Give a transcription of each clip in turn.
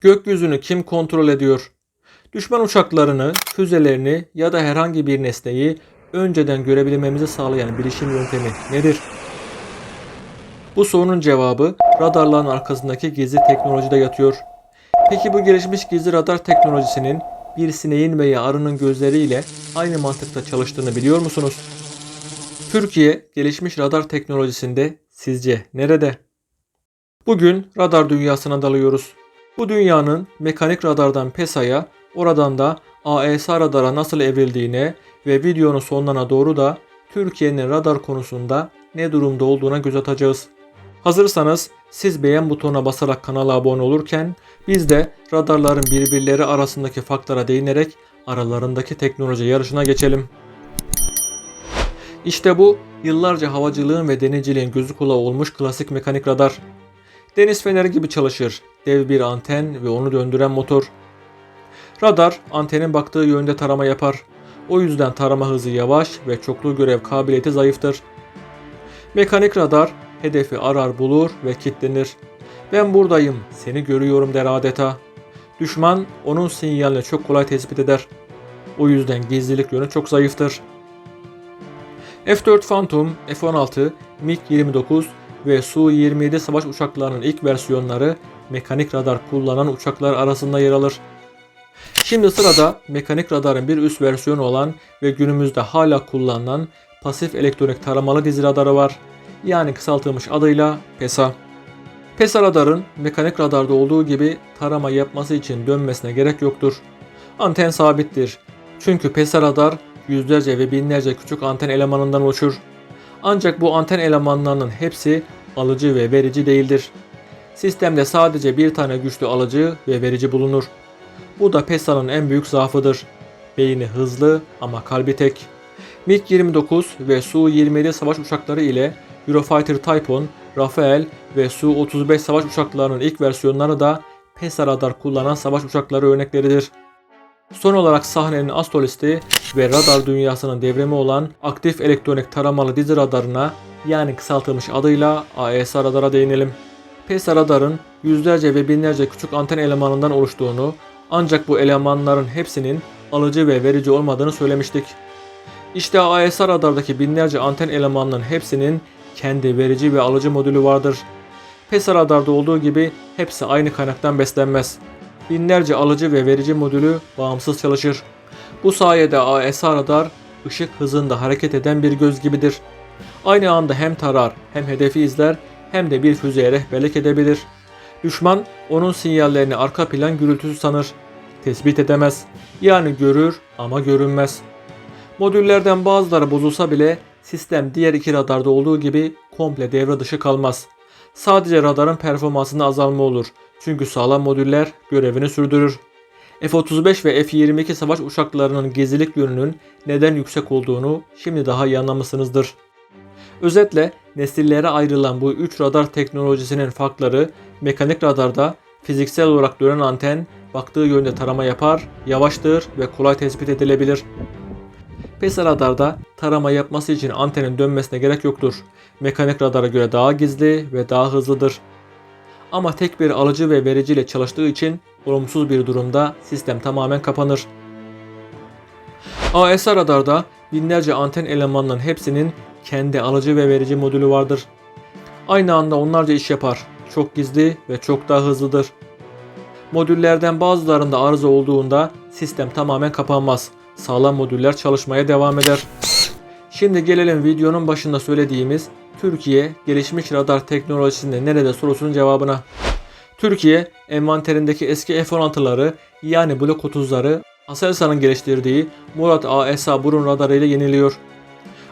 Gökyüzünü kim kontrol ediyor? Düşman uçaklarını, füzelerini ya da herhangi bir nesneyi önceden görebilmemizi sağlayan bilişim yöntemi nedir? Bu sorunun cevabı radarların arkasındaki gizli teknolojide yatıyor. Peki bu gelişmiş gizli radar teknolojisinin bir sineğin veya arının gözleriyle aynı mantıkta çalıştığını biliyor musunuz? Türkiye gelişmiş radar teknolojisinde sizce nerede? Bugün radar dünyasına dalıyoruz. Bu dünyanın mekanik radardan PESA'ya, oradan da AESA radara nasıl evrildiğine ve videonun sonlarına doğru da Türkiye'nin radar konusunda ne durumda olduğuna göz atacağız. Hazırsanız siz beğen butonuna basarak kanala abone olurken biz de radarların birbirleri arasındaki farklara değinerek aralarındaki teknoloji yarışına geçelim. İşte bu yıllarca havacılığın ve denizciliğin gözü kulağı olmuş klasik mekanik radar. Deniz feneri gibi çalışır. Dev bir anten ve onu döndüren motor. Radar antenin baktığı yönde tarama yapar. O yüzden tarama hızı yavaş ve çoklu görev kabiliyeti zayıftır. Mekanik radar hedefi arar bulur ve kilitlenir. Ben buradayım, seni görüyorum der adeta. Düşman onun sinyalini çok kolay tespit eder. O yüzden gizlilik yönü çok zayıftır. F-4 Phantom, F-16, MiG-29 ve Su-27 savaş uçaklarının ilk versiyonları mekanik radar kullanan uçaklar arasında yer alır. Şimdi sırada mekanik radarın bir üst versiyonu olan ve günümüzde hala kullanılan pasif elektronik taramalı dizi radarı var. Yani kısaltılmış adıyla PESA. PESA radarın mekanik radarda olduğu gibi tarama yapması için dönmesine gerek yoktur. Anten sabittir. Çünkü PESA radar yüzlerce ve binlerce küçük anten elemanından oluşur. Ancak bu anten elemanlarının hepsi alıcı ve verici değildir. Sistemde sadece bir tane güçlü alıcı ve verici bulunur. Bu da PESA'nın en büyük zaafıdır. Beyni hızlı ama kalbi tek. MiG-29 ve Su-27 savaş uçakları ile Eurofighter Typhoon, Rafael ve Su-35 savaş uçaklarının ilk versiyonları da PESA radar kullanan savaş uçakları örnekleridir. Son olarak sahnenin astrolisti ve radar dünyasının devrimi olan aktif elektronik taramalı dizi radarına yani kısaltılmış adıyla AESA radara değinelim. PESA radarın yüzlerce ve binlerce küçük anten elemanından oluştuğunu ancak bu elemanların hepsinin alıcı ve verici olmadığını söylemiştik. İşte AESA radardaki binlerce anten elemanının hepsinin kendi verici ve alıcı modülü vardır. PESA radarda olduğu gibi hepsi aynı kaynaktan beslenmez. Binlerce alıcı ve verici modülü bağımsız çalışır. Bu sayede AESA radar ışık hızında hareket eden bir göz gibidir. Aynı anda hem tarar hem hedefi izler hem de bir füzeye rehberlik edebilir. Düşman onun sinyallerini arka plan gürültüsü sanır. Tespit edemez. Yani görür ama görünmez. Modüllerden bazıları bozulsa bile sistem diğer iki radarda olduğu gibi komple devre dışı kalmaz. Sadece radarın performansında azalma olur. Çünkü sağlam modüller görevini sürdürür. F-35 ve F-22 savaş uçaklarının gezilik yönünün neden yüksek olduğunu şimdi daha iyi anlamışsınızdır. Özetle nesillere ayrılan bu 3 radar teknolojisinin farkları mekanik radarda fiziksel olarak dönen anten baktığı yönde tarama yapar, yavaştır ve kolay tespit edilebilir. PESA radarda tarama yapması için antenin dönmesine gerek yoktur. Mekanik radara göre daha gizli ve daha hızlıdır. Ama tek bir alıcı ve verici ile çalıştığı için olumsuz bir durumda sistem tamamen kapanır. AESA radarda binlerce anten elemanının hepsinin kendi alıcı ve verici modülü vardır. Aynı anda onlarca iş yapar. Çok gizli ve çok daha hızlıdır. Modüllerden bazılarında arıza olduğunda sistem tamamen kapanmaz. Sağlam modüller çalışmaya devam eder. Şimdi gelelim videonun başında söylediğimiz Türkiye gelişmiş radar teknolojisinde nerede sorusunun cevabına. Türkiye envanterindeki eski F-16'ları yani Blok 30'ları Aselsan'ın geliştirdiği Murat AESA burun radarı ile yeniliyor.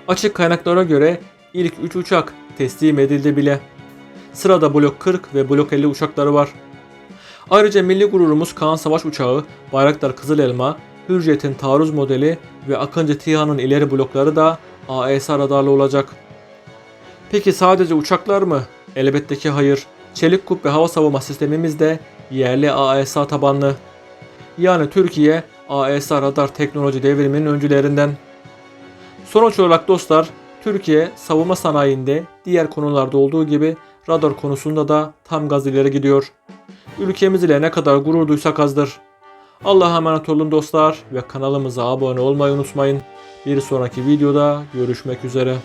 Açık kaynaklara göre ilk 3 uçak teslim edildi bile. Sırada Blok 40 ve Blok 50 uçakları var. Ayrıca milli gururumuz Kaan Savaş Uçağı, Bayraktar Kızıl Elma, Hürjet'in taarruz modeli ve Akıncı TİHA'nın ileri blokları da AESA radarlı olacak. Peki sadece uçaklar mı? Elbette ki hayır. Çelik kubbe hava savunma sistemimiz de yerli AESA tabanlı. Yani Türkiye AESA radar teknoloji devriminin öncülerinden. Sonuç olarak dostlar, Türkiye savunma sanayinde diğer konularda olduğu gibi radar konusunda da tam gaz ileri gidiyor. ülkemiz ile ne kadar gurur duysak azdır. Allah'a emanet olun dostlar ve kanalımıza abone olmayı unutmayın. Bir sonraki videoda görüşmek üzere.